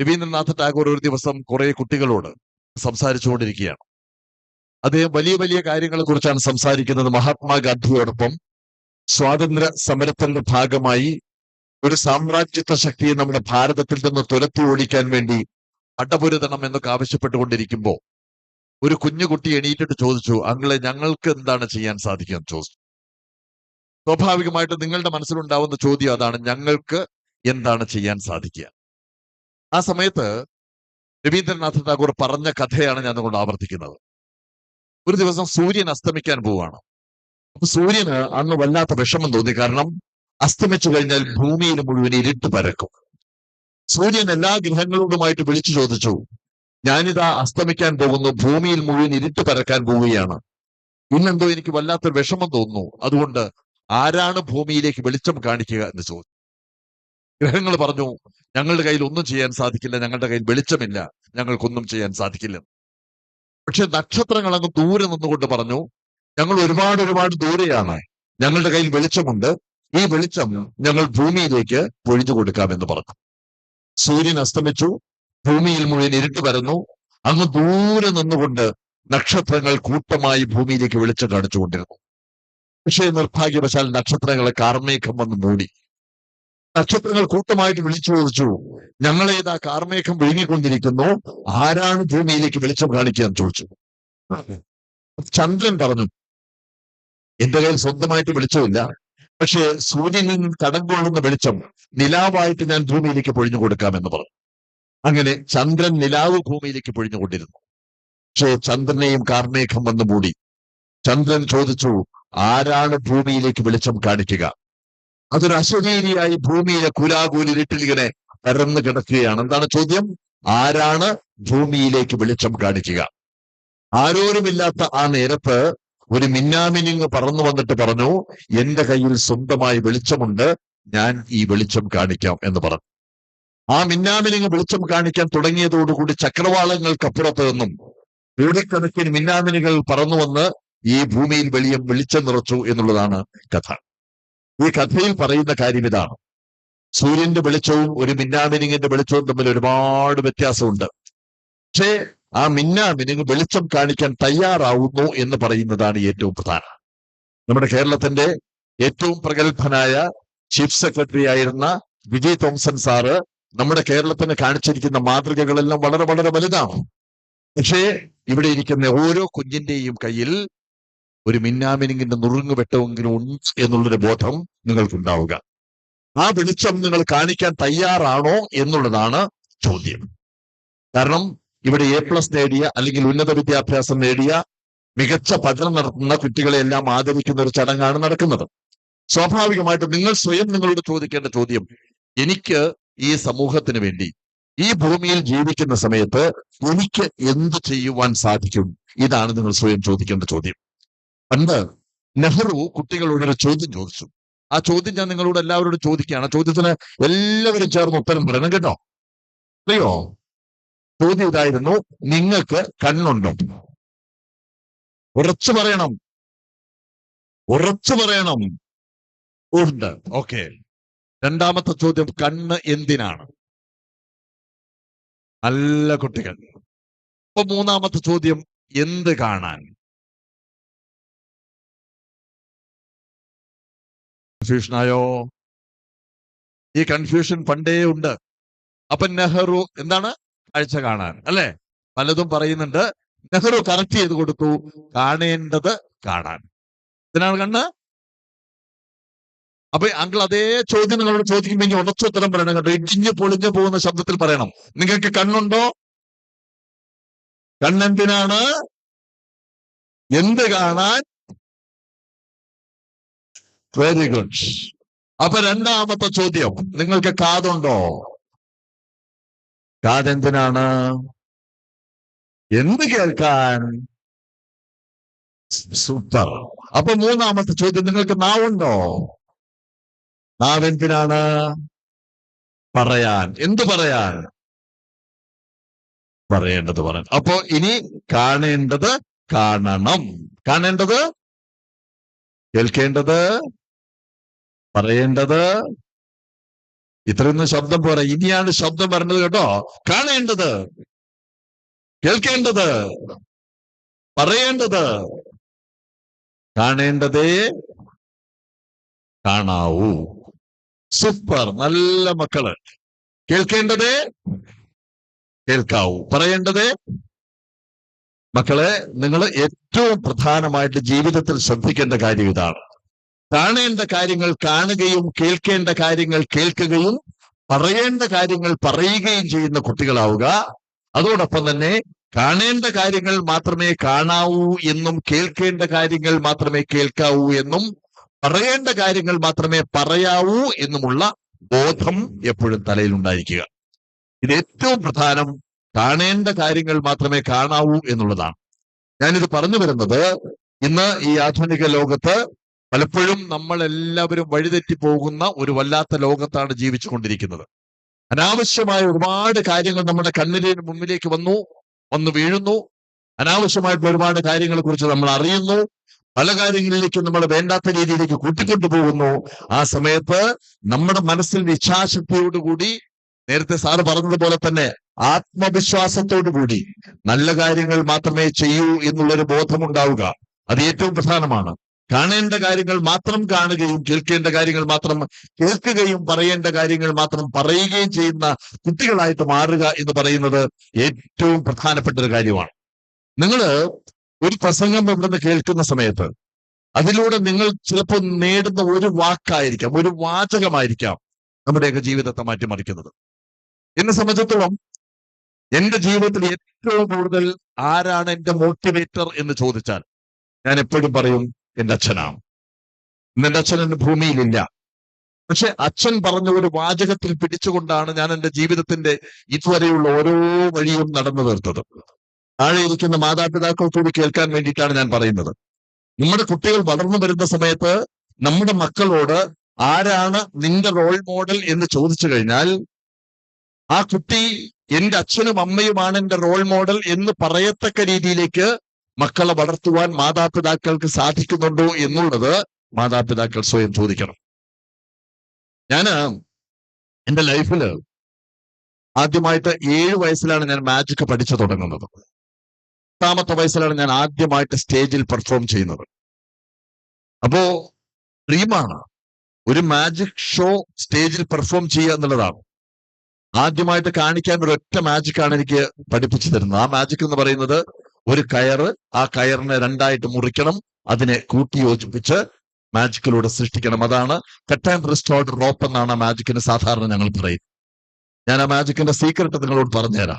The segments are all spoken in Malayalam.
രവീന്ദ്രനാഥ ടാഗോർ ഒരു ദിവസം കുറെ കുട്ടികളോട് സംസാരിച്ചുകൊണ്ടിരിക്കുകയാണ്. അദ്ദേഹം വലിയ വലിയ കാര്യങ്ങളെ കുറിച്ചാണ് സംസാരിക്കുന്നത്. മഹാത്മാഗാന്ധിയോടൊപ്പം സ്വാതന്ത്ര്യ സമരത്തിന്റെ ഭാഗമായി ഒരു സാമ്രാജ്യത്വ ശക്തിയെ നമ്മുടെ ഭാരതത്തിൽ നിന്ന് തുരത്തി ഓടിക്കാൻ വേണ്ടി അടപൊരുതണം എന്നൊക്കെ ആവശ്യപ്പെട്ടുകൊണ്ടിരിക്കുമ്പോൾ ഒരു കുഞ്ഞുകുട്ടി എണീറ്റിട്ട് ചോദിച്ചു അങ്ങളെ ഞങ്ങൾക്ക് എന്താണ് ചെയ്യാൻ സാധിക്കുക എന്ന് ചോദിച്ചു. സ്വാഭാവികമായിട്ട് നിങ്ങളുടെ മനസ്സിലുണ്ടാവുന്ന ചോദ്യം അതാണ് ഞങ്ങൾക്ക് എന്താണ് ചെയ്യാൻ സാധിക്കുക? ആ സമയത്ത് രവീന്ദ്രനാഥ ടാഗോർ പറഞ്ഞ കഥയാണ് ഞാൻ കൊണ്ട് ആവർത്തിക്കുന്നത്. ഒരു ദിവസം സൂര്യൻ അസ്തമിക്കാൻ പോവുകയാണ് അപ്പൊ സൂര്യന് അന്ന് വല്ലാത്ത വിഷമം തോന്നി. കാരണം അസ്തമിച്ചു കഴിഞ്ഞാൽ ഭൂമിയിൽ മുഴുവൻ ഇരുട്ട് പരക്കും. സൂര്യൻ എല്ലാ ഗ്രഹങ്ങളോടുമായിട്ട് വിളിച്ചു ചോദിച്ചു. ഞാനിതാ അസ്തമിക്കാൻ പോകുന്നു. ഭൂമിയിൽ മുഴുവൻ ഇരുട്ട് പരക്കാൻ പോവുകയാണ്. ഇന്നെന്തോ എനിക്ക് വല്ലാത്തൊരു വിഷമം തോന്നുന്നു. അതുകൊണ്ട് ആരാണ് ഭൂമിയിലേക്ക് വെളിച്ചം കാണിക്കുക എന്ന് ചോദിച്ചു. ഗ്രഹങ്ങൾ പറഞ്ഞു ഞങ്ങളുടെ കയ്യിൽ ഒന്നും ചെയ്യാൻ സാധിക്കില്ല ഞങ്ങളുടെ കയ്യിൽ വെളിച്ചമില്ല ഞങ്ങൾക്കൊന്നും ചെയ്യാൻ സാധിക്കില്ല. പക്ഷെ നക്ഷത്രങ്ങൾ അങ്ങ് ദൂരെ നിന്നുകൊണ്ട് പറഞ്ഞു ഞങ്ങൾ ഒരുപാട് ഒരുപാട് ദൂരെയാണ്. ഞങ്ങളുടെ കയ്യിൽ വെളിച്ചമുണ്ട്. ഈ വെളിച്ചം ഞങ്ങൾ ഭൂമിയിലേക്ക് പൊഴിഞ്ഞു കൊടുക്കാമെന്ന് പറഞ്ഞു. സൂര്യൻ അസ്തമിച്ചു ഭൂമിയിൽ മുഴുവൻ ഇരുട്ട് വരുന്നു അങ്ങ് ദൂരെ നിന്നുകൊണ്ട് നക്ഷത്രങ്ങൾ കൂട്ടമായി ഭൂമിയിലേക്ക് വെളിച്ചം കാണിച്ചുകൊണ്ടിരുന്നു. പക്ഷേ നിർഭാഗ്യവശാൽ നക്ഷത്രങ്ങളെ കാർമേഘം വന്ന് മൂടി. നക്ഷത്രങ്ങൾ കൂട്ടമായിട്ട് വിളിച്ചു ചോദിച്ചു ഞങ്ങളേതാ കാർമേഘം വിഴുങ്ങിക്കൊണ്ടിരിക്കുന്നു. ആരാണ് ഭൂമിയിലേക്ക് വെളിച്ചം കാണിക്കുക? എന്ന് ചോദിച്ചു. ചന്ദ്രൻ പറഞ്ഞു എന്റെ കയ്യിൽ സ്വന്തമായിട്ട് വെളിച്ചമില്ല. പക്ഷേ സൂര്യനിൽ നിന്ന് കടം കൊള്ളുന്ന വെളിച്ചം നിലാവായിട്ട് ഞാൻ ഭൂമിയിലേക്ക് പൊഴിഞ്ഞു കൊടുക്കാമെന്ന് പറഞ്ഞു. അങ്ങനെ ചന്ദ്രൻ നിലാവ് ഭൂമിയിലേക്ക് പൊഴിഞ്ഞു കൊണ്ടിരുന്നു. പക്ഷേ ചന്ദ്രനെയും കാർമേഘം വന്നു മൂടി. ചന്ദ്രൻ ചോദിച്ചു ആരാണ് ഭൂമിയിലേക്ക് വെളിച്ചം കാണിക്കുക? അതൊരു അശരീരിയായി ഭൂമിയിലെ കുലാകൂലിരിട്ടിൽ പരന്നു കിടക്കുകയാണ്. എന്താണ് ചോദ്യം? ആരാണ് ഭൂമിയിലേക്ക് വെളിച്ചം കാണിക്കുക? ആരോരുമില്ലാത്ത ആ നേരത്ത് ഒരു മിന്നാമിനിങ് പറന്നു വന്നിട്ട് പറഞ്ഞു എന്റെ കയ്യിൽ സ്വന്തമായി വെളിച്ചമുണ്ട് ഞാൻ ഈ വെളിച്ചം കാണിക്കാം എന്ന് പറഞ്ഞു. ആ മിന്നാമിനിങ് വെളിച്ചം കാണിക്കാൻ തുടങ്ങിയതോടുകൂടി ചക്രവാളങ്ങൾക്കപ്പുറത്ത് നിന്നും കോടിക്കണക്കിന് മിന്നാമിനികൾ പറന്നു വന്ന് ഈ ഭൂമിയിൽ വെളിയം വെളിച്ചം നിറച്ചു എന്നുള്ളതാണ് കഥ. ഈ കഥയിൽ പറയുന്ന കാര്യം ഇതാണ്. സൂര്യന്റെ വെളിച്ചവും ഒരു മിന്നാമിനിങ്ങിന്റെ വെളിച്ചവും തമ്മിൽ ഒരുപാട് വ്യത്യാസമുണ്ട്. പക്ഷേ ആ മിന്നാമിനിങ് വെളിച്ചം കാണിക്കാൻ തയ്യാറാവുന്നു എന്ന് പറയുന്നതാണ് ഏറ്റവും പ്രധാനം. നമ്മുടെ കേരളത്തിന്റെ ഏറ്റവും പ്രഗത്ഭനായ ചീഫ് സെക്രട്ടറി ആയിരുന്ന വിജയ് തോംസൺ സാറ് നമ്മുടെ കേരളത്തിന് കാണിച്ചിരിക്കുന്ന മാതൃകകളെല്ലാം വളരെ വളരെ വലുതാണ്. പക്ഷേ ഇവിടെ ഇരിക്കുന്ന ഓരോ കുഞ്ഞിന്റെയും കയ്യിൽ ഒരു മിന്നാമിനിങ്ങിന്റെ നുറുങ്ങു വെട്ടമെങ്കിലും ഉണ്ട് എന്നുള്ളൊരു ബോധം നിങ്ങൾക്കുണ്ടാവുക. ആ വെളിച്ചം നിങ്ങൾ കാണിക്കാൻ തയ്യാറാണോ എന്നുള്ളതാണ് ചോദ്യം. കാരണം ഇവിടെ എ പ്ലസ് നേടിയ അല്ലെങ്കിൽ ഉന്നത വിദ്യാഭ്യാസം നേടിയ മികച്ച പഠനം നടത്തുന്ന കുട്ടികളെല്ലാം ആദരിക്കുന്ന ഒരു ചടങ്ങാണ് നടക്കുന്നത്. സ്വാഭാവികമായിട്ടും നിങ്ങൾ സ്വയം നിങ്ങളോട് ചോദിക്കേണ്ട ചോദ്യം എനിക്ക് ഈ സമൂഹത്തിന് വേണ്ടി ഈ ഭൂമിയിൽ ജീവിക്കുന്ന സമയത്ത് എനിക്ക് എന്ത് ചെയ്യുവാൻ സാധിക്കും? ഇതാണ് നിങ്ങൾ സ്വയം ചോദിക്കേണ്ട ചോദ്യം. പണ്ട് നെഹ്റു കുട്ടികളോട് ഒരു ചോദ്യം ചോദിച്ചു. ആ ചോദ്യം ഞാൻ നിങ്ങളോട് എല്ലാവരോടും ചോദിക്കുകയാണ്. ചോദ്യത്തിന് എല്ലാവരും ചേർന്ന് ഉത്തരം പറയണം കേട്ടോ. അറിയോ? ചോദ്യം ഇതായിരുന്നു നിങ്ങൾക്ക് കണ്ണുണ്ടോ? ഉറച്ചു പറയണം. ഉറച്ചു പറയണം. ഉണ്ട്. ഓക്കെ. രണ്ടാമത്തെ ചോദ്യം കണ്ണ് എന്തിനാണ്? നല്ല കുട്ടികൾ. അപ്പൊ മൂന്നാമത്തെ ചോദ്യം എന്ത് കാണാൻ? കൺഫ്യൂഷനായോ ഈ കൺഫ്യൂഷൻ പണ്ടേ ഉണ്ട്. അപ്പൊ നെഹ്റു എന്താണ്? കാഴ്ച കാണാൻ അല്ലെ? പലതും പറയുന്നുണ്ട്. നെഹ്റു കറക്റ്റ് ചെയ്ത് കൊടുത്തു. കാണേണ്ടത് കാണാൻ. ഇതിനാണ് കണ്ണ്? അപ്പൊ അങ്കിൾ അതേ ചോദ്യം നിങ്ങളോട് ചോദിക്കുമ്പോൾ ഇനി ഉടച്ചുത്തരം പറയണം കേട്ടോ. ഇടിഞ്ഞു പൊളിഞ്ഞു പോകുന്ന ശബ്ദത്തിൽ പറയണം. നിങ്ങൾക്ക് കണ്ണുണ്ടോ? കണ്ണെന്തിനാണ്? എന്ത് കാണാൻ? വെരി ഗുഡ് അപ്പൊ രണ്ടാമത്തെ ചോദ്യം. നിങ്ങൾക്ക് കാതുണ്ടോ? കാതെന്തിനാണ്? എന്ത് കേൾക്കാൻ? സൂപ്പർ. അപ്പൊ മൂന്നാമത്തെ ചോദ്യം നിങ്ങൾക്ക് നാവുണ്ടോ? നാവെന്തിനാണ്? പറയാൻ. എന്ത് പറയാൻ? പറയേണ്ടത് പറയാൻ. അപ്പോ ഇനി കാണേണ്ടത് കാണണം. കാണേണ്ടത്? കേൾക്കേണ്ടത്? പറയേണ്ടത് ഇത്രയൊന്നും ശബ്ദം പോരാ. ഇനിയാണ് ശബ്ദം വരേണ്ടത് കേട്ടോ. കാണേണ്ടത് കേൾക്കേണ്ടത് പറയേണ്ടത് കാണേണ്ടതേ കാണാവൂ. സൂപ്പർ നല്ല മക്കൾ. കേൾക്കേണ്ടതേ കേൾക്കാവൂ. പറയേണ്ടതേ മക്കളെ നിങ്ങൾ ഏറ്റവും പ്രധാനമായിട്ട് ജീവിതത്തിൽ ശ്രദ്ധിക്കേണ്ട കാര്യം ഇതാണ്. കാണേണ്ട കാര്യങ്ങൾ കാണുകയും കേൾക്കേണ്ട കാര്യങ്ങൾ കേൾക്കുകയും പറയേണ്ട കാര്യങ്ങൾ പറയുകയും ചെയ്യുന്ന കുട്ടികളാവുക. അതോടൊപ്പം തന്നെ കാണേണ്ട കാര്യങ്ങൾ മാത്രമേ കാണാവൂ എന്നും കേൾക്കേണ്ട കാര്യങ്ങൾ മാത്രമേ കേൾക്കാവൂ എന്നും പറയേണ്ട കാര്യങ്ങൾ മാത്രമേ പറയാവൂ എന്നുമുള്ള ബോധം എപ്പോഴും തലയിൽ ഉണ്ടായിരിക്കുക. ഇത് ഏറ്റവും പ്രധാനം കാണേണ്ട കാര്യങ്ങൾ മാത്രമേ കാണാവൂ എന്നുള്ളതാണ്. ഞാനിത് പറഞ്ഞു വരുന്നത് ഇന്ന് ഈ ആധുനിക ലോകത്ത് പലപ്പോഴും നമ്മൾ എല്ലാവരും വഴിതെറ്റി പോകുന്ന ഒരു വല്ലാത്ത ലോകത്താണ് ജീവിച്ചു കൊണ്ടിരിക്കുന്നത് അനാവശ്യമായ ഒരുപാട് കാര്യങ്ങൾ നമ്മുടെ കണ്ണിന് മുമ്പിലേക്ക് വന്നു വന്നു വീഴുന്നു. അനാവശ്യമായിട്ടുള്ള ഒരുപാട് കാര്യങ്ങളെ കുറിച്ച് നമ്മൾ അറിയുന്നു. പല കാര്യങ്ങളിലേക്കും നമ്മൾ വേണ്ടാത്ത രീതിയിലേക്ക് കൂട്ടിക്കൊണ്ടു പോകുന്നു. ആ സമയത്ത് നമ്മുടെ മനസ്സിൽ ഇച്ഛാശക്തിയോടുകൂടി നേരത്തെ സാറ് പറഞ്ഞതുപോലെ തന്നെ ആത്മവിശ്വാസത്തോടു കൂടി നല്ല കാര്യങ്ങൾ മാത്രമേ ചെയ്യൂ എന്നുള്ളൊരു ബോധമുണ്ടാവുക. അത് ഏറ്റവും പ്രധാനമാണ്. കാണേണ്ട കാര്യങ്ങൾ മാത്രം കാണുകയും കേൾക്കേണ്ട കാര്യങ്ങൾ മാത്രം കേൾക്കുകയും പറയേണ്ട കാര്യങ്ങൾ മാത്രം പറയുകയും ചെയ്യുന്ന കുട്ടികളായിട്ട് മാറുക എന്ന് പറയുന്നത് ഏറ്റവും പ്രധാനപ്പെട്ട ഒരു കാര്യമാണ്. നിങ്ങൾ ഒരു പ്രസംഗം ഇവിടുന്ന് കേൾക്കുന്ന സമയത്ത് അതിലൂടെ നിങ്ങൾ ചിലപ്പോൾ നേടുന്ന ഒരു വാക്കായിരിക്കാം ഒരു വാചകമായിരിക്കാം നമ്മുടെയൊക്കെ ജീവിതത്തെ മാറ്റിമറിക്കുന്നത്. എന്നെ സംബന്ധിച്ചിടത്തോളം എന്റെ ജീവിതത്തിൽ ഏറ്റവും കൂടുതൽ ആരാണ് എന്റെ മോട്ടിവേറ്റർ എന്ന് ചോദിച്ചാൽ ഞാൻ എപ്പോഴും പറയും എന്റെ അച്ഛനാണ് എന്റെ അച്ഛൻ എന്റെ ഭൂമിയിലില്ല. പക്ഷെ അച്ഛൻ പറഞ്ഞ ഒരു വാചകത്തിൽ പിടിച്ചുകൊണ്ടാണ് ഞാൻ എന്റെ ജീവിതത്തിന്റെ ഇതുവരെയുള്ള ഓരോ വഴിയും നടന്നു തീർത്തത്. താഴെ ഇരിക്കുന്ന മാതാപിതാക്കൾ കൂടി കേൾക്കാൻ വേണ്ടിയിട്ടാണ് ഞാൻ പറയുന്നത്. നമ്മുടെ കുട്ടികൾ വളർന്നു വരുന്ന സമയത്ത് നമ്മുടെ മക്കളോട് ആരാണ് നിന്റെ റോൾ മോഡൽ എന്ന് ചോദിച്ചു കഴിഞ്ഞാൽ ആ കുട്ടി എന്റെ അച്ഛനും അമ്മയുമാണ് എന്റെ റോൾ മോഡൽ എന്ന് പറയത്തക്ക രീതിയിലേക്ക് മക്കളെ വളർത്തുവാൻ മാതാപിതാക്കൾക്ക് സാധിക്കുന്നുണ്ടോ എന്നുള്ളത് മാതാപിതാക്കൾ സ്വയം ചോദിക്കണം. ഞാൻ എന്റെ ലൈഫിൽ ആദ്യമായിട്ട് ഏഴ് വയസ്സിലാണ് ഞാൻ മാജിക് പഠിച്ചു തുടങ്ങുന്നത്. പത്താമത്തെ വയസ്സിലാണ് ഞാൻ ആദ്യമായിട്ട് സ്റ്റേജിൽ പെർഫോം ചെയ്യുന്നത്. അപ്പോ ഡ്രീമാണ് ഒരു മാജിക് ഷോ സ്റ്റേജിൽ പെർഫോം ചെയ്യുക എന്നുള്ളതാണ്. ആദ്യമായിട്ട് കാണിക്കാൻ ഒരു ഒറ്റ മാജിക് ആണ് എനിക്ക് പഠിപ്പിച്ചു തരുന്നത്. ആ മാജിക് എന്ന് പറയുന്നത് ഒരു കയറ് ആ കയറിനെ രണ്ടായിട്ട് മുറിക്കണം അതിനെ കൂട്ടി യോജിപ്പിച്ച് മാജിക്കിലൂടെ സൃഷ്ടിക്കണം. അതാണ് കട്ട് ആൻഡ് റിസ്റ്റോർഡ് റോപ്പ് എന്നാണ് ആ മാജിക്കിന് സാധാരണ ഞങ്ങൾ പറയുന്നത്. ഞാൻ ആ മാജിക്കിന്റെ സീക്രട്ട് നിങ്ങളോട് പറഞ്ഞുതരാം.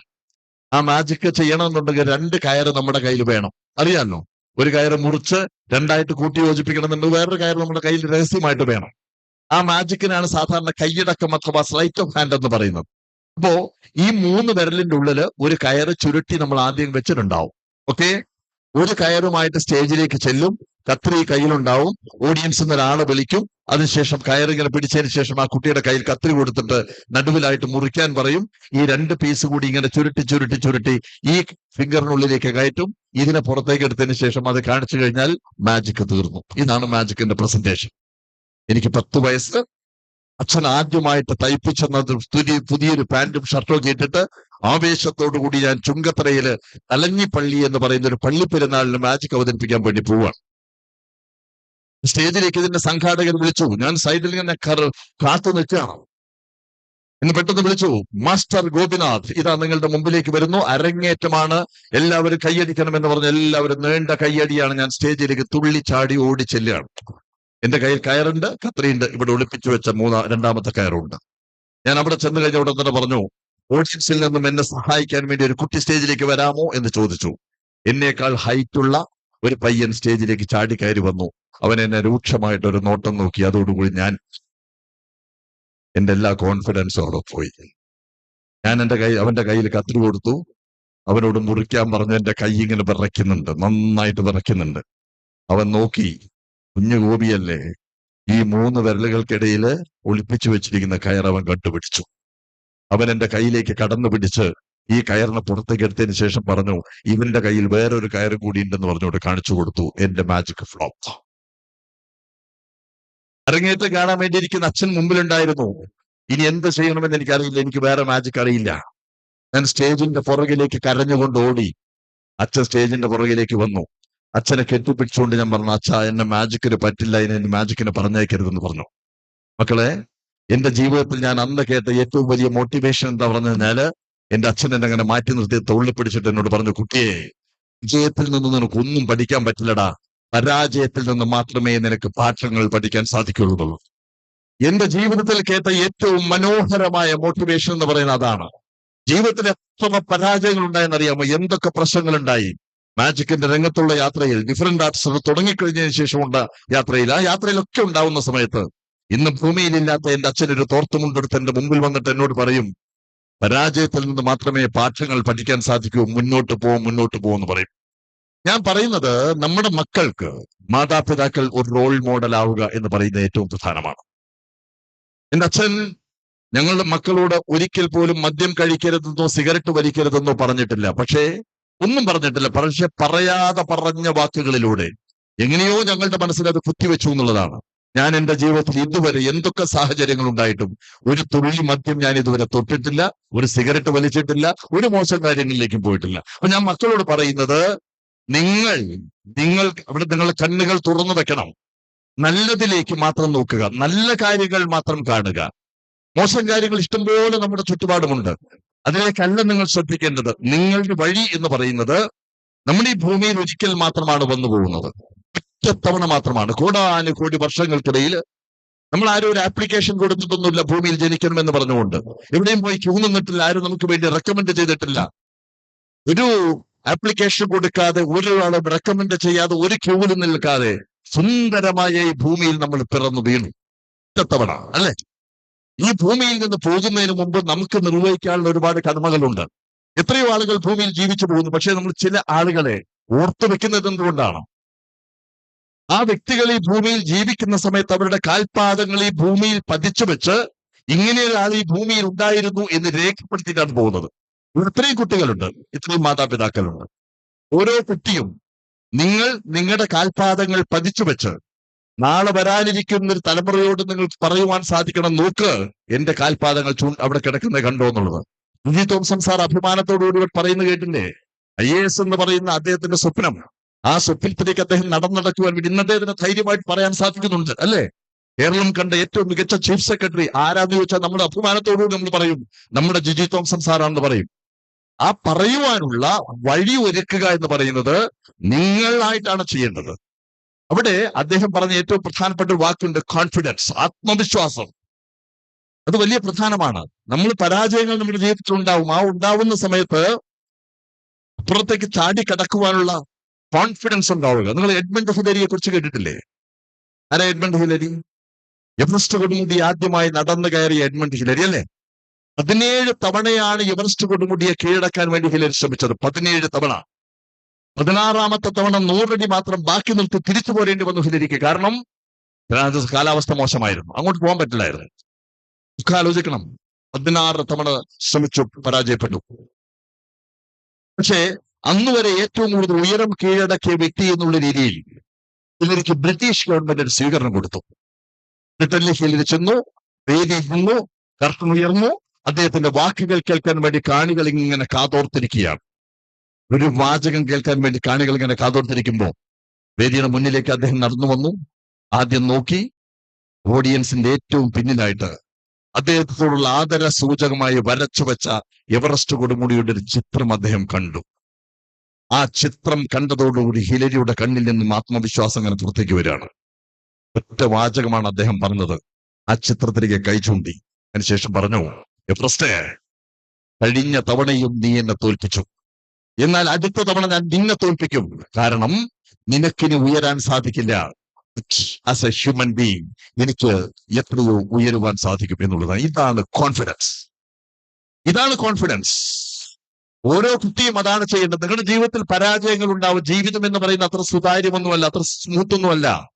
ആ മാജിക്ക് ചെയ്യണമെന്നുണ്ടെങ്കിൽ രണ്ട് കയറ് നമ്മുടെ കയ്യിൽ വേണം. അറിയാമല്ലോ? ഒരു കയറ് മുറിച്ച് രണ്ടായിട്ട് കൂട്ടി യോജിപ്പിക്കണമെന്നുണ്ടെങ്കിൽ വേറൊരു കയറ് നമ്മുടെ കയ്യിൽ രഹസ്യമായിട്ട് വേണം. ആ മാജിക്കിനാണ് സാധാരണ കൈയടക്കം അഥവാ സ്ലൈറ്റ് ഓഫ് ഹാൻഡ് എന്ന് പറയുന്നത്. അപ്പോ ഈ മൂന്ന് വിരലിന്റെ ഉള്ളിൽ ഒരു കയറ് ചുരുട്ടി നമ്മൾ ആദ്യം വെച്ചിട്ടുണ്ടാവും. ഓക്കെ ഒരു കയറുമായിട്ട് സ്റ്റേജിലേക്ക് ചെല്ലും. കത്രി കയ്യിലുണ്ടാവും. ഓഡിയൻസ് ഒരാളെ വിളിക്കും. അതിനുശേഷം കയറിങ്ങനെ പിടിച്ചതിന് ശേഷം ആ കുട്ടിയുടെ കയ്യിൽ കത്രി കൊടുത്തിട്ട് നടുവിലായിട്ട് മുറിക്കാൻ പറയും. ഈ രണ്ട് പീസ് കൂടി ഇങ്ങനെ ചുരുട്ടി ചുരുട്ടി ചുരുട്ടി ഈ ഫിംഗറിനുള്ളിലേക്ക് കയറ്റും. ഇതിനെ പുറത്തേക്ക് എടുത്തതിന് ശേഷം അത് കാണിച്ചു കഴിഞ്ഞാൽ മാജിക് തീർന്നു. ഇതാണ് മാജിക്കിന്റെ പ്രസന്റേഷൻ എനിക്ക് പത്ത് വയസ്സ്. അച്ഛൻ ആദ്യമായിട്ട് തയ്പ്പിച്ചെന്നത് പുതിയ പുതിയൊരു പാന്റും ഷർട്ടും ഒക്കെ ഇട്ടിട്ട് ആവേശത്തോടു കൂടി ഞാൻ ചുങ്കത്തറയിൽ അലഞ്ഞിപ്പള്ളി എന്ന് പറയുന്ന ഒരു പള്ളിപ്പെരുന്നാളിന് മാജിക് അവതരിപ്പിക്കാൻ വേണ്ടി പോവാണ് സ്റ്റേജിലേക്ക് ഇതിന്റെ സംഘാടകൻ വിളിച്ചു. ഞാൻ സൈഡിൽ ഇങ്ങനെ കാത്തു നിൽക്കുകയാണ്. എന്ന് പെട്ടെന്ന് വിളിച്ചു മാസ്റ്റർ ഗോപിനാഥ് ഇതാ നിങ്ങളുടെ മുമ്പിലേക്ക് വരുന്നു. അരങ്ങേറ്റമാണ്. എല്ലാവരും കൈയടിക്കണം എന്ന് പറഞ്ഞ എല്ലാവരും നീണ്ട കൈയടിയാണ് ഞാൻ സ്റ്റേജിലേക്ക് തുള്ളിച്ചാടി ഓടി ചെല്ലുകയാണ് എന്റെ കയ്യിൽ കയറുണ്ട് കത്രിയുണ്ട്. ഇവിടെ ഒളിപ്പിച്ചു വെച്ച മൂന്നാ രണ്ടാമത്തെ കയറുണ്ട്. ഞാൻ അവിടെ ചെന്ന് കഴിഞ്ഞ ഉടൻ തന്നെ പറഞ്ഞു ഓഡിയൻസിൽ നിന്നും എന്നെ സഹായിക്കാൻ വേണ്ടി ഒരു കുട്ടി സ്റ്റേജിലേക്ക് വരാമോ? എന്ന് ചോദിച്ചു. എന്നേക്കാൾ ഹൈറ്റുള്ള ഒരു പയ്യൻ സ്റ്റേജിലേക്ക് ചാടി കയറി വന്നു. അവൻ എന്നെ രൂക്ഷമായിട്ട് ഒരു നോട്ടം നോക്കി. അതോടുകൂടി ഞാൻ എന്റെ എല്ലാ കോൺഫിഡൻസും അവിടെ പോയി. ഞാൻ എന്റെ കൈ അവന്റെ കയ്യിൽ കത്തിരി കൊടുത്തു. അവനോട് മുറിക്കാൻ പറഞ്ഞു എന്റെ കൈ ഇങ്ങനെ വിറയ്ക്കുന്നുണ്ട് നന്നായിട്ട് വിറയ്ക്കുന്നുണ്ട്. അവൻ നോക്കി കുഞ്ഞു ഗോപിയല്ലേ? ഈ മൂന്ന് വിരലുകൾക്കിടയിൽ ഒളിപ്പിച്ചു വെച്ചിരിക്കുന്ന കയർ അവൻ കണ്ടുപിടിച്ചു. അവൻ എന്റെ കയ്യിലേക്ക് കടന്നു പിടിച്ച് ഈ കയറിനെ പുറത്തേക്ക് എടുത്തതിന് ശേഷം പറഞ്ഞു ഇവന്റെ കയ്യിൽ വേറൊരു കയർ കൂടി ഉണ്ടെന്ന് പറഞ്ഞുകൊണ്ട് കാണിച്ചു കൊടുത്തു എന്റെ മാജിക് ഫ്ലോപ്പ് അരങ്ങേറ്റം കാണാൻ വേണ്ടിയിരിക്കുന്ന അച്ഛൻ മുമ്പിലുണ്ടായിരുന്നു. ഇനി എന്ത് ചെയ്യണമെന്ന് എനിക്കറിയില്ല എനിക്ക് വേറെ മാജിക് അറിയില്ല. ഞാൻ സ്റ്റേജിന്റെ പുറകിലേക്ക് കരഞ്ഞുകൊണ്ട് ഓടി. അച്ഛൻ സ്റ്റേജിന്റെ പുറകിലേക്ക് വന്നു. അച്ഛനെ കെട്ടിപ്പിടിച്ചുകൊണ്ട് ഞാൻ പറഞ്ഞു അച്ഛ എന്നെ മാജിക്കിന് പറ്റില്ല എന്നെ മാജിക്കിന് പറഞ്ഞേക്കരുതെന്ന് പറഞ്ഞു. മക്കളെ എന്റെ ജീവിതത്തിൽ ഞാൻ അന്ന് കേട്ട ഏറ്റവും വലിയ മോട്ടിവേഷൻ എന്താ പറഞ്ഞു കഴിഞ്ഞാൽ എന്റെ അച്ഛൻ എന്നെ അങ്ങനെ മാറ്റി നിർത്തി തൊള്ളി പിടിച്ചിട്ട് എന്നോട് പറഞ്ഞു കുട്ടിയെ വിജയത്തിൽ നിന്ന് നിനക്ക് ഒന്നും പഠിക്കാൻ പറ്റില്ലടാ. പരാജയത്തിൽ നിന്ന് മാത്രമേ നിനക്ക് പാഠങ്ങൾ പഠിക്കാൻ സാധിക്കുകയുള്ളൂ. എന്റെ ജീവിതത്തിൽ കേട്ട ഏറ്റവും മനോഹരമായ മോട്ടിവേഷൻ എന്ന് പറയുന്നത് അതാണ്. ജീവിതത്തിൽ എത്ര പരാജയങ്ങൾ ഉണ്ടായെന്നറിയാമോ എന്തൊക്കെ പ്രശ്നങ്ങൾ ഉണ്ടായി മാജിക്കിന്റെ രംഗത്തുള്ള യാത്രയിൽ ഡിഫറെന്റ് ആർട്സുകൾ തുടങ്ങിക്കഴിഞ്ഞതിന് ശേഷമുണ്ട യാത്രയിൽ. ആ യാത്രയിലൊക്കെ ഉണ്ടാവുന്ന സമയത്ത് ഇന്ന് ഭൂമിയിലില്ലാത്ത എന്റെ അച്ഛൻ ഒരു തോർത്തുമുണ്ടെടുത്ത് എന്റെ മുമ്പിൽ വന്നിട്ട് എന്നോട് പറയും പരാജയത്തിൽ നിന്ന് മാത്രമേ പാഠങ്ങൾ പഠിക്കാൻ സാധിക്കൂ മുന്നോട്ട് പോവും മുന്നോട്ട് പോകും എന്ന് പറയും. ഞാൻ പറയുന്നത് നമ്മുടെ മക്കൾക്ക് മാതാപിതാക്കൾ ഒരു റോൾ മോഡൽ ആവുക എന്ന് പറയുന്നത് ഏറ്റവും പ്രധാനമാണ്. എന്റെ അച്ഛൻ ഞങ്ങളുടെ മക്കളോട് ഒരിക്കൽ പോലും മദ്യം കഴിക്കരുതെന്നോ സിഗരറ്റ് വലിക്കരുതെന്നോ പറഞ്ഞിട്ടില്ല. പക്ഷേ ഒന്നും പറഞ്ഞിട്ടില്ല. പക്ഷെ പറയാതെ പറഞ്ഞ വാക്കുകളിലൂടെ എങ്ങനെയോ ഞങ്ങളുടെ മനസ്സിൽ അത് കുത്തിവെച്ചു എന്നുള്ളതാണ്. ഞാൻ എന്റെ ജീവിതത്തിൽ ഇതുവരെ എന്തൊക്കെ സാഹചര്യങ്ങൾ ഉണ്ടായിട്ടും ഒരു തുള്ളി മദ്യം ഞാൻ ഇതുവരെ തൊട്ടിട്ടില്ല ഒരു സിഗരറ്റ് വലിച്ചിട്ടില്ല ഒരു മോശം കാര്യങ്ങളിലേക്കും പോയിട്ടില്ല. അപ്പൊ ഞാൻ മക്കളോട് പറയുന്നത് നിങ്ങൾ നിങ്ങൾ അവിടെ നിങ്ങളുടെ കണ്ണുകൾ തുറന്നു വെക്കണം. നല്ലതിലേക്ക് മാത്രം നോക്കുക. നല്ല കാര്യങ്ങൾ മാത്രം കാണുക. മോശം കാര്യങ്ങൾ ഇഷ്ടംപോലെ നമ്മുടെ ചുറ്റുപാടുമുണ്ട്. അതിലേക്കല്ല നിങ്ങൾ ശ്രദ്ധിക്കേണ്ടത്. നിങ്ങളുടെ വഴി എന്ന് പറയുന്നത് നമ്മുടെ ഈ ഭൂമിയിൽ ഒരിക്കൽ മാത്രമാണ് വന്നു പോകുന്നത്. ഒറ്റത്തവണ മാത്രമാണ്. കോടാനു കോടി വർഷങ്ങൾക്കിടയിൽ നമ്മൾ ആരും ഒരു ആപ്ലിക്കേഷൻ കൊടുത്തിട്ടൊന്നുമില്ല ഭൂമിയിൽ ജനിക്കണമെന്ന് പറഞ്ഞുകൊണ്ട്. എവിടെയും പോയി ക്യൂ നിന്നിട്ടില്ല. ആരും നമുക്ക് വേണ്ടി റെക്കമെൻഡ് ചെയ്തിട്ടില്ല. ഒരു ആപ്ലിക്കേഷൻ കൊടുക്കാതെ ഒരാളും റെക്കമെൻഡ് ചെയ്യാതെ ഒരു ക്യൂവിൽ നിൽക്കാതെ സുന്ദരമായ ഈ ഭൂമിയിൽ നമ്മൾ പിറന്നു വീണു. ഒറ്റത്തവണ അല്ലെ? ഈ ഭൂമിയിൽ നിന്ന് പോകുന്നതിന് മുമ്പ് നമുക്ക് നിർവഹിക്കാനുള്ള ഒരുപാട് കടമകളുണ്ട് എത്രയോ ആളുകൾ ഭൂമിയിൽ ജീവിച്ചു പോകുന്നു. പക്ഷേ നമ്മൾ ചില ആളുകളെ ഓർത്തു വെക്കുന്നത് എന്തുകൊണ്ടാണ്? ആ വ്യക്തികൾ ഈ ഭൂമിയിൽ ജീവിക്കുന്ന സമയത്ത് അവരുടെ കാൽപാദങ്ങൾ ഈ ഭൂമിയിൽ പതിച്ചു വെച്ച് ഇങ്ങനെയുള്ള ആൾ ഈ ഭൂമിയിൽ ഉണ്ടായിരുന്നു എന്ന് രേഖപ്പെടുത്തിയിട്ടാണ് പോകുന്നത്. ഇത്രയും കുട്ടികളുണ്ട്. ഇത്രയും മാതാപിതാക്കളുണ്ട്. ഓരോ കുട്ടിയും നിങ്ങൾ നിങ്ങളുടെ കാൽപാദങ്ങൾ പതിച്ചു വെച്ച് നാളെ വരാനിരിക്കുന്ന ഒരു തലമുറയോട് നിങ്ങൾ പറയുവാൻ സാധിക്കണം. നോക്ക് എന്റെ കാൽപാദങ്ങൾ ചൂ അവിടെ കിടക്കുന്നത് കണ്ടോ എന്നുള്ളത്. വിജി തോംസൺ സാർ അഭിമാനത്തോടുകൂടി പറയുന്നത് കേട്ടില്ലേ? ഐ. എ. എസ്. എന്ന് പറയുന്ന അദ്ദേഹത്തിന്റെ സ്വപ്നം. ആ സ്വപ്നത്തിലേക്ക് അദ്ദേഹം നടന്നടക്കുവാൻ വേണ്ടി ഇന്ന് അദ്ദേഹത്തിന് ധൈര്യമായിട്ട് പറയാൻ സാധിക്കുന്നുണ്ട് അല്ലേ? കേരളം കണ്ട ഏറ്റവും മികച്ച ചീഫ് സെക്രട്ടറി ആരാന്ന് ചോദിച്ചാൽ നമ്മുടെ അഭിമാനത്തോടുകൂടി നമ്മൾ പറയും നമ്മുടെ ജിജി തോംസൺ സാറാണെന്ന് പറയും. ആ പറയുവാനുള്ള വഴി ഒരുക്കുക എന്ന് പറയുന്നത് നിങ്ങളായിട്ടാണ് ചെയ്യേണ്ടത്. അവിടെ അദ്ദേഹം പറഞ്ഞ ഏറ്റവും പ്രധാനപ്പെട്ട ഒരു വാക്കുണ്ട് കോൺഫിഡൻസ് ആത്മവിശ്വാസം. അത് വലിയ പ്രധാനമാണ്. നമ്മൾ പരാജയങ്ങൾ നമ്മുടെ ജീവിതത്തിൽ ഉണ്ടാവും. ആ ഉണ്ടാവുന്ന സമയത്ത് പുറത്തേക്ക് ചാടി കടക്കുവാനുള്ള കോൺഫിഡൻസ് ഉണ്ടാവുക നിങ്ങൾ എഡ്മണ്ട് ഹുലരിയെ കുറിച്ച് കേട്ടിട്ടില്ലേ? ആരാ എഡ്മണ്ട് ഹുലരി എവറസ്റ്റ് കൊടുമുടി ആദ്യമായി നടന്നു കയറിയ എഡ്മണ്ട് ഹിലരി അല്ലേ? പതിനേഴ് തവണയാണ് എവറസ്റ്റ് കൊടുമുടിയെ കീഴടക്കാൻ വേണ്ടി ഹിലരി ശ്രമിച്ചത്. പതിനേഴ് തവണ. പതിനാറാമത്തെ തവണ നൂറടി മാത്രം ബാക്കി നിർത്തി തിരിച്ചു പോരേണ്ടി വന്നു ഹിലരിക്ക് കാരണം കാലാവസ്ഥ മോശമായിരുന്നു. അങ്ങോട്ട് പോകാൻ പറ്റില്ലായിരുന്നു. ആലോചിക്കണം. പതിനാറ് തവണ ശ്രമിച്ചു പരാജയപ്പെട്ടു. പക്ഷേ അന്ന് വരെ ഏറ്റവും കൂടുതൽ ഉയരം കീഴടക്കിയ വ്യക്തി എന്നുള്ള രീതിയിൽ ഹിലരിക്ക് ബ്രിട്ടീഷ് ഗവൺമെന്റ് ഒരു സ്വീകരണം കൊടുത്തു. ബ്രിട്ടനിലെ ഹിലരി ചെന്നു വേദി നിന്നു കർട്ടൻ ഉയർന്നു അദ്ദേഹത്തിന്റെ വാക്കുകൾ കേൾക്കാൻ വേണ്ടി കാണികൾ ഇങ്ങനെ കാതോർത്തിരിക്കുകയാണ്. ഒരു വാചകം കേൾക്കാൻ വേണ്ടി കാണികൾ ഇങ്ങനെ കാതോർത്തിരിക്കുമ്പോൾ വേദിയുടെ മുന്നിലേക്ക് അദ്ദേഹം നടന്നു വന്നു. ആദ്യം നോക്കി ഓഡിയൻസിന്റെ ഏറ്റവും പിന്നിലായിട്ട് അദ്ദേഹത്തോടുള്ള ആദര സൂചകമായി വരച്ചു വെച്ച എവറസ്റ്റ് കൊടുമുടിയുടെ ഒരു ചിത്രം അദ്ദേഹം കണ്ടു. ആ ചിത്രം കണ്ടതോടുകൂടി ഹിലരിയുടെ കണ്ണിൽ നിന്നും ആത്മവിശ്വാസം അങ്ങനെ പുറത്തേക്ക് വരികയാണ്. ഒറ്റ വാചകമാണ് അദ്ദേഹം പറഞ്ഞത്. ആ ചിത്രത്തിലേക്ക് കൈ ചൂണ്ടി. അതിനുശേഷം പറഞ്ഞു എവറസ്റ്റേ കഴിഞ്ഞ തവണയും നീ എന്നെ തോൽപ്പിച്ചു. എന്നാൽ അടുത്ത തവണ ഞാൻ നിന്നെ തോൽപ്പിക്കും. കാരണം നിനക്കിനി ഉയരാൻ സാധിക്കില്ല. ആസ് എ ഹ്യൂമൻ ബീങ് എനിക്ക് എത്രയോ ഉയരുവാൻ സാധിക്കും എന്നുള്ളതാണ്. ഇതാണ് കോൺഫിഡൻസ് ഇതാണ് കോൺഫിഡൻസ് ഓരോ കുട്ടിയും അതാണ് ചെയ്യേണ്ടത്. നിങ്ങളുടെ ജീവിതത്തിൽ പരാജയങ്ങൾ ഉണ്ടാവും. ജീവിതം എന്ന് പറയുന്ന അത്ര സുതാര്യമൊന്നുമല്ല അത്ര സ്മൂത്ത് ഒന്നുമല്ല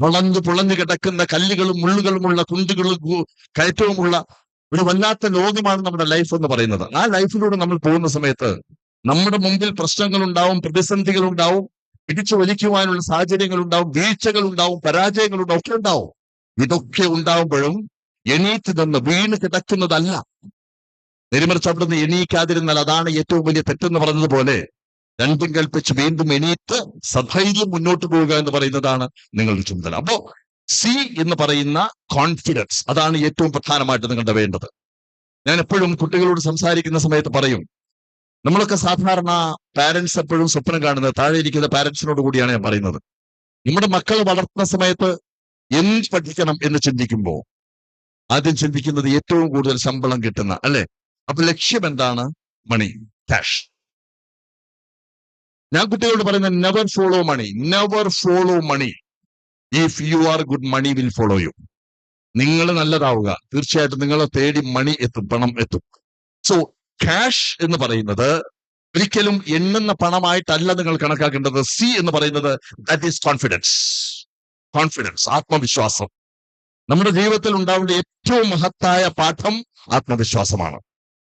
വളഞ്ഞു പുളഞ്ഞു കിടക്കുന്ന കല്ലുകളും മുള്ളുകളുമുള്ള കുണ്ടുകളും കയറ്റവുമുള്ള ഒരു വല്ലാത്ത ലോകമാണ് നമ്മുടെ ലൈഫ് എന്ന് പറയുന്നത്. ആ ലൈഫിലൂടെ നമ്മൾ പോകുന്ന സമയത്ത് നമ്മുടെ മുമ്പിൽ പ്രശ്നങ്ങൾ ഉണ്ടാവും പ്രതിസന്ധികൾ ഉണ്ടാവും പിടിച്ചു വലിക്കുവാനുള്ള സാഹചര്യങ്ങൾ ഉണ്ടാവും വീഴ്ചകൾ ഉണ്ടാവും പരാജയങ്ങൾ ഉണ്ടാവും ഒക്കെ ഉണ്ടാവും. ഇതൊക്കെ ഉണ്ടാവുമ്പോഴും എണീറ്റ് നിന്ന് വീണ് കിടക്കുന്നതല്ല. നെരിമറിച്ച് അവിടുന്ന് എണീക്കാതിരുന്നാൽ അതാണ് ഏറ്റവും വലിയ തെറ്റെന്ന് പറഞ്ഞതുപോലെ രണ്ടും കൽപ്പിച്ച് വീണ്ടും എണീറ്റ് സധൈര്യം മുന്നോട്ട് പോവുക എന്ന് പറയുന്നതാണ് നിങ്ങളുടെ ചുമതല. അപ്പോ സി എന്ന് പറയുന്ന കോൺഫിഡൻസ് അതാണ് ഏറ്റവും പ്രധാനമായിട്ട് നിങ്ങളുടെ വേണ്ടത്. ഞാൻ എപ്പോഴും കുട്ടികളോട് സംസാരിക്കുന്ന സമയത്ത് പറയും നമ്മളൊക്കെ സാധാരണ പാരന്റ്സ് എപ്പോഴും സ്വപ്നം കാണുന്നത് താഴെ ഇരിക്കുന്ന പാരന്റ്സിനോട് കൂടിയാണ് ഞാൻ പറയുന്നത്. നമ്മുടെ മക്കൾ വളർത്തുന്ന സമയത്ത് എന്ത് പഠിക്കണം എന്ന് ചിന്തിക്കുമ്പോൾ ആദ്യം ചിന്തിക്കുന്നത് ഏറ്റവും കൂടുതൽ ശമ്പളം കിട്ടുന്ന അല്ലെ? അപ്പൊ ലക്ഷ്യം എന്താണ്? മണി ക്യാഷ് ഞാൻ കുട്ടികളോട് പറയുന്നത് never follow money never follow money if you are good money will follow you നിങ്ങൾ നല്ലതാവുക. തീർച്ചയായിട്ടും നിങ്ങളെ തേടി മണി എത്തും പണം എത്തും. സോ ക്യാഷ് എന്ന് പറയുന്നത് ഒരിക്കലും എണ്ണുന്ന പണമായിട്ടല്ല നിങ്ങൾ കണക്കാക്കേണ്ടത്. സി എന്ന് പറയുന്നത് ദാറ്റ് ഈസ് കോൺഫിഡൻസ് കോൺഫിഡൻസ് ആത്മവിശ്വാസം. നമ്മുടെ ജീവിതത്തിൽ ഉണ്ടാവേണ്ട ഏറ്റവും മഹത്തായ പാഠം ആത്മവിശ്വാസമാണ്.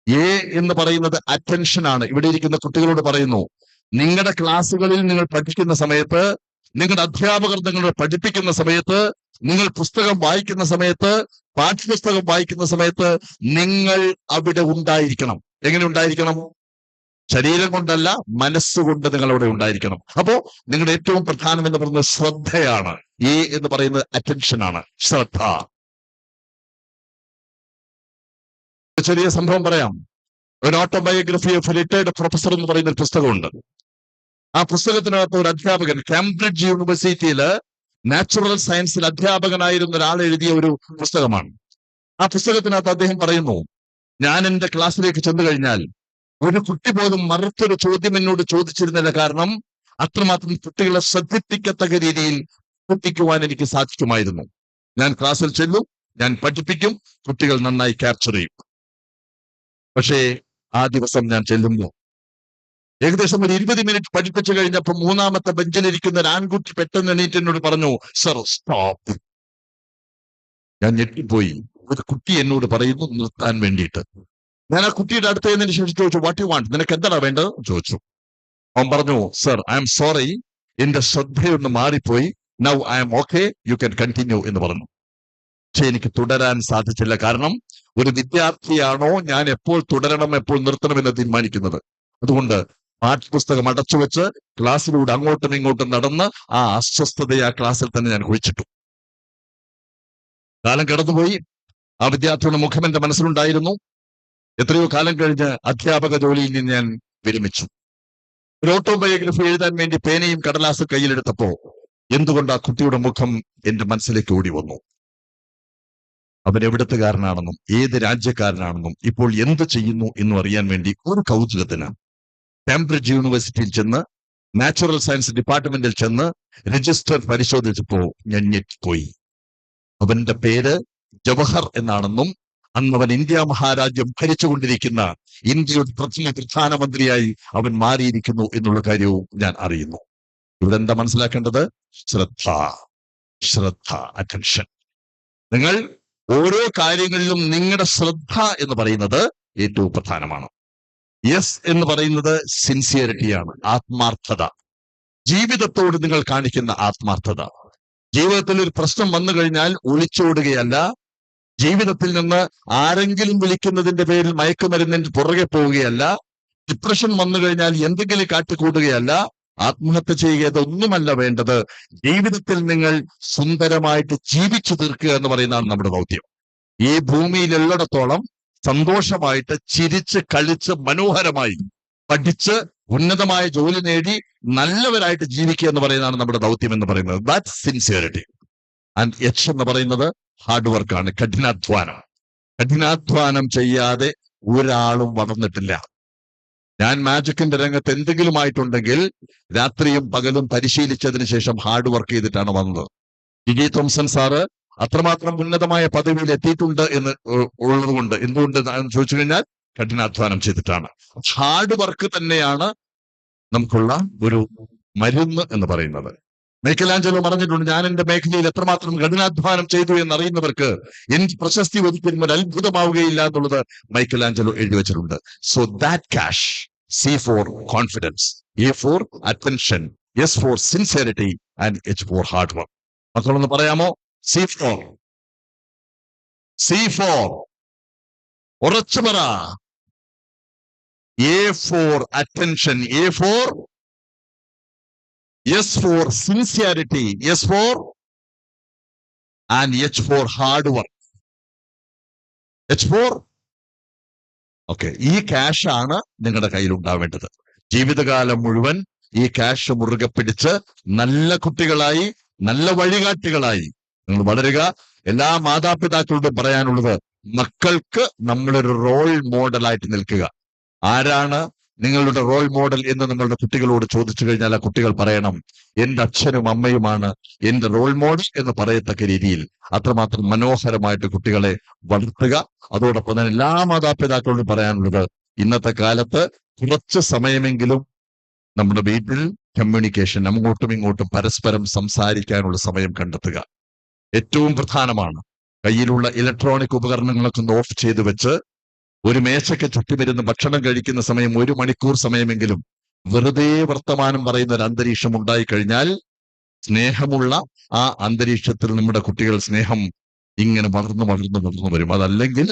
എ എന്ന് പറയുന്നത് അറ്റൻഷൻ ആണ്. ഇവിടെ ഇരിക്കുന്ന കുട്ടികളോട് പറയുന്നു നിങ്ങളുടെ ക്ലാസ്സുകളിൽ നിങ്ങൾ പഠിക്കുന്ന സമയത്ത് നിങ്ങളുടെ അധ്യാപകർ നിങ്ങളെ പഠിപ്പിക്കുന്ന സമയത്ത് നിങ്ങൾ പുസ്തകം വായിക്കുന്ന സമയത്ത് പാഠ്യപുസ്തകം വായിക്കുന്ന സമയത്ത് നിങ്ങൾ അവിടെ ഉണ്ടായിരിക്കണം. എങ്ങനെ ഉണ്ടായിരിക്കണം? ശരീരം കൊണ്ടല്ല മനസ്സുകൊണ്ട് നിങ്ങളവിടെ ഉണ്ടായിരിക്കണം. അപ്പോ നിങ്ങളുടെ ഏറ്റവും പ്രധാനം എന്ന് പറയുന്നത് ശ്രദ്ധയാണ്. ഈ എന്ന് പറയുന്നത് അറ്റൻഷൻ ആണ്. ശ്രദ്ധ. ചെറിയ സംഭവം പറയാം. ഒരു ഓട്ടോബയോഗ്രഫി ഓഫ് റിട്ടയർഡ് പ്രൊഫസർ എന്ന് പറയുന്ന ഒരു പുസ്തകമുണ്ട്. ആ പുസ്തകത്തിനകത്ത് ഒരു അധ്യാപകൻ കാംബ്രിഡ്ജ് യൂണിവേഴ്സിറ്റിയിൽ നാച്ചുറൽ സയൻസിൽ അധ്യാപകനായിരുന്ന ഒരാൾ എഴുതിയ ഒരു പുസ്തകമാണ്. ആ പുസ്തകത്തിനകത്ത് അദ്ദേഹം പറയുന്നു ഞാൻ എന്റെ ക്ലാസ്സിലേക്ക് ചെന്നു കഴിഞ്ഞാൽ ഒരു കുട്ടി പോലും മറുത്തൊരു ചോദ്യം എന്നോട് ചോദിച്ചിരുന്നില്ല കാരണം അത്രമാത്രം കുട്ടികളെ ശ്രദ്ധിപ്പിക്കത്തക്ക രീതിയിൽ പഠിപ്പിക്കുവാൻ എനിക്ക് സാധിക്കുമായിരുന്നു. ഞാൻ ക്ലാസ്സിൽ ചെല്ലും ഞാൻ പഠിപ്പിക്കും കുട്ടികൾ നന്നായി ക്യാപ്ചർ ചെയ്യും. പക്ഷേ ആ ദിവസം ഞാൻ ചെല്ലുമ്പോൾ ഏകദേശം ഒരു ഇരുപത് മിനിറ്റ് പഠിപ്പിച്ചു കഴിഞ്ഞപ്പോൾ മൂന്നാമത്തെ ബെഞ്ചിലിരിക്കുന്ന ഒരു ആൺകുട്ടി പെട്ടെന്ന് എണീറ്റ് എന്നോട് പറഞ്ഞു സർ സ്റ്റോപ്പ് ഞാൻ ഞെട്ടിപ്പോയി. ഒരു കുട്ടി എന്നോട് പറയുന്നു നിർത്താൻ വേണ്ടിയിട്ട്. ഞാൻ ആ കുട്ടിയുടെ അടുത്ത് എന്നതിന് ശേഷം ചോദിച്ചു വാട്ട് യു വാണ്ട് നിനക്ക് എന്താണ് വേണ്ടത്? ചോദിച്ചു. അവൻ പറഞ്ഞു സർ ഐ എം സോറി എന്റെ ശ്രദ്ധയൊന്ന് മാറിപ്പോയി. Now I'm okay you can continue എന്ന് പറഞ്ഞു. പക്ഷെ എനിക്ക് തുടരാൻ സാധിച്ചില്ല. കാരണം ഒരു വിദ്യാർത്ഥിയാണോ ഞാൻ എപ്പോൾ തുടരണം എപ്പോൾ നിർത്തണം എന്ന് തീരുമാനിക്കുന്നത്. അതുകൊണ്ട് പാഠപുസ്തകം അടച്ചു വെച്ച് ക്ലാസ്സിലൂടെ അങ്ങോട്ടും ഇങ്ങോട്ടും നടന്ന് ആ അസ്വസ്ഥതയെ ആ ക്ലാസ്സിൽ തന്നെ ഞാൻ കുഴിച്ചിട്ടു. കാലം കടന്നുപോയി. ആ വിദ്യാർത്ഥിയുടെ മുഖം എന്റെ മനസ്സിലുണ്ടായിരുന്നു. എത്രയോ കാലം കഴിഞ്ഞ് അധ്യാപക ജോലിയിൽ നിന്ന് ഞാൻ വിരമിച്ചു. ഒരു ഓട്ടോബയോഗ്രഫി എഴുതാൻ വേണ്ടി പേനയും കടലാസും കയ്യിലെടുത്തപ്പോ എന്തുകൊണ്ട് ആ കുട്ടിയുടെ മുഖം എന്റെ മനസ്സിലേക്ക് ഓടി വന്നു? അവൻ എവിടത്തുകാരനാണെന്നും ഏത് രാജ്യക്കാരനാണെന്നും ഇപ്പോൾ എന്ത് ചെയ്യുന്നു എന്നും അറിയാൻ വേണ്ടി ഒരു കൗതുകത്തിന് കാംബ്രിഡ്ജ് യൂണിവേഴ്സിറ്റിയിൽ ചെന്ന് നാച്ചുറൽ സയൻസ് ഡിപ്പാർട്ട്മെന്റിൽ ചെന്ന് രജിസ്റ്റർ പരിശോധിച്ചപ്പോ ഞാൻ ഞെട്ടിപ്പോയി. അവന്റെ പേര് ജവഹർ എന്നാണെന്നും അന്ന് അവൻ ഇന്ത്യ മഹാരാജ്യം ഭരിച്ചുകൊണ്ടിരിക്കുന്ന ഇന്ത്യയുടെ പ്രഥമ പ്രധാനമന്ത്രിയായി അവൻ മാറിയിരിക്കുന്നു എന്നുള്ള കാര്യവും ഞാൻ അറിയുന്നു. ഇവിടെ എന്താ മനസ്സിലാക്കേണ്ടത്? ശ്രദ്ധ ശ്രദ്ധ അറ്റൻഷൻ നിങ്ങൾ ഓരോ കാര്യങ്ങളിലും നിങ്ങളുടെ ശ്രദ്ധ എന്ന് പറയുന്നത് ഏറ്റവും പ്രധാനമാണ്. യെസ് എന്ന് പറയുന്നത് സിൻസിയറിറ്റിയാണ് ആത്മാർത്ഥത. ജീവിതത്തോട് നിങ്ങൾ കാണിക്കുന്ന ആത്മാർത്ഥത. ജീവിതത്തിൽ ഒരു പ്രശ്നം വന്നു കഴിഞ്ഞാൽ ഒളിച്ചോടുകയല്ല ജീവിതത്തിൽ നിന്ന് ആരെങ്കിലും വിളിക്കുന്നതിന്റെ പേരിൽ മയക്കുമരുന്നിന് പുറകെ പോവുകയല്ല ഡിപ്രഷൻ വന്നു കഴിഞ്ഞാൽ എന്തെങ്കിലും കാട്ടിക്കൂട്ടുകയല്ല ആത്മഹത്യ ചെയ്യുക ഇതൊന്നുമല്ല വേണ്ടത്. ജീവിതത്തിൽ നിങ്ങൾ സുന്ദരമായിട്ട് ജീവിച്ചു തീർക്കുക എന്ന് പറയുന്നതാണ് നമ്മുടെ ദൗത്യം. ഈ ഭൂമിയിലുള്ളിടത്തോളം സന്തോഷമായിട്ട് ചിരിച്ച് കളിച്ച് മനോഹരമായി പഠിച്ച് ഉന്നതമായ ജോലി നേടി നല്ലവരായിട്ട് ജീവിക്കുക എന്ന് പറയുന്നതാണ് നമ്മുടെ ദൗത്യം എന്ന് പറയുന്നത്. ദാറ്റ് സിൻസിയറിറ്റി ആൻഡ് എച്ച് എന്ന് പറയുന്നത് ഹാർഡ് വർക്കാണ് കഠിനാധ്വാനം. കഠിനാധ്വാനം ചെയ്യാതെ ഒരാളും വളർന്നിട്ടില്ല. ഞാൻ മാജിക്കിന്റെ രംഗത്ത് എന്തെങ്കിലും ആയിട്ടുണ്ടെങ്കിൽ രാത്രിയും പകലും പരിശീലിച്ചതിന് ശേഷം ഹാർഡ് വർക്ക് ചെയ്തിട്ടാണ് വന്നത്. ജിജി തോംസൺ സാറ് അത്രമാത്രം ഉന്നതമായ പദവിയിൽ എത്തിയിട്ടുണ്ട് എന്ന് ഉള്ളത് കൊണ്ട് എന്തുകൊണ്ട് ചോദിച്ചു കഴിഞ്ഞാൽ കഠിനാധ്വാനം ചെയ്തിട്ടാണ്. ഹാർഡ് വർക്ക് തന്നെയാണ് നമുക്കുള്ള ഒരു മരുന്ന് എന്ന് പറയുന്നത്. മൈക്കലാഞ്ചലോ പറഞ്ഞിട്ടുണ്ട് ഞാൻ എന്റെ മേഖലയിൽ എത്രമാത്രം കഠിനാധ്വാനം ചെയ്തു എന്നറിയുന്നവർക്ക് എനിക്ക് പ്രശസ്തി ഒതുക്കുന്ന ഒരു അത്ഭുതമാവുകയില്ല എന്നുള്ളത് മൈക്കലാഞ്ചലോ എഴുതി വെച്ചിട്ടുണ്ട്. So that cash C for confidence A for attention S for sincerity and H for hard work മക്കളൊന്ന് പറയാമോ? സി ഫോർ സി ഫോർ ഉറച്ചു പറ. A for attention A for S for sincerity S for and H for hard work H for okay ഈ ക്യാഷ് ആണ് നിങ്ങളുടെ കയ്യിൽ ഉണ്ടാവേണ്ടത്. ജീവിതകാലം മുഴുവൻ ഈ ക്യാഷ് മുറുകെ പിടിച്ച് നല്ല കുട്ടികളായി നല്ല വഴികാട്ടികളായി നിങ്ങൾ വളരുക. എല്ലാ മാതാപിതാക്കളോടും പറയാനുള്ളത് മക്കൾക്ക് നമ്മളൊരു റോൾ മോഡലായിട്ട് നിൽക്കുക. ആരാണ് നിങ്ങളുടെ റോൾ മോഡൽ എന്ന് നിങ്ങളുടെ കുട്ടികളോട് ചോദിച്ചു കഴിഞ്ഞാൽ ആ കുട്ടികൾ പറയണം എന്റെ അച്ഛനും അമ്മയുമാണ് എന്റെ റോൾ മോഡൽ എന്ന് പറയത്തക്ക രീതിയിൽ. അത്രമാത്രം മനോഹരമായിട്ട് കുട്ടികളെ വളർത്തുക. അതോടൊപ്പം തന്നെ എല്ലാ മാതാപിതാക്കളോടും പറയാനുള്ളത് ഇന്നത്തെ കാലത്ത് കുറച്ച് സമയമെങ്കിലും നമ്മുടെ വീട്ടിൽ കമ്മ്യൂണിക്കേഷൻ അങ്ങോട്ടും ഇങ്ങോട്ടും പരസ്പരം സംസാരിക്കാനുള്ള സമയം കണ്ടെത്തുക. ഏറ്റവും പ്രധാനമാണ് കയ്യിലുള്ള ഇലക്ട്രോണിക് ഉപകരണങ്ങളൊക്കെ ഒന്ന് ഓഫ് ചെയ്ത് വെച്ച് ഒരു മേശയ്ക്ക് ചുറ്റുമിരുന്ന് ഭക്ഷണം കഴിക്കുന്ന സമയം ഒരു മണിക്കൂർ സമയമെങ്കിലും വെറുതെ വർത്തമാനം പറയുന്ന ഒരു അന്തരീക്ഷം ഉണ്ടായിക്കഴിഞ്ഞാൽ സ്നേഹമുള്ള ആ അന്തരീക്ഷത്തിൽ നമ്മുടെ കുട്ടികൾ സ്നേഹം ഇങ്ങനെ വളർന്നു വളർന്നു വളർന്നു വരും. അതല്ലെങ്കിൽ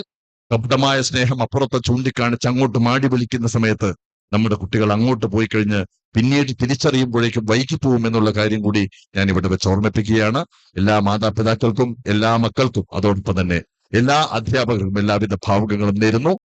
ശബ്ദമായ സ്നേഹം അപ്പുറത്തെ ചൂണ്ടിക്കാണിച്ച് അങ്ങോട്ട് മാടി വിളിക്കുന്ന സമയത്ത് നമ്മുടെ കുട്ടികൾ അങ്ങോട്ട് പോയി കഴിഞ്ഞ് പിന്നീട് തിരിച്ചറിയുമ്പോഴേക്കും വൈകിപ്പോവും എന്നുള്ള കാര്യം കൂടി ഞാൻ ഇവിടെ വെച്ച് ഓർമ്മിപ്പിക്കുകയാണ്. എല്ലാ മാതാപിതാക്കൾക്കും എല്ലാ മക്കൾക്കും അതോടൊപ്പം തന്നെ എല്ലാ അധ്യാപകർക്കും എല്ലാവിധ ഭാവുകങ്ങളും നേരുന്നു.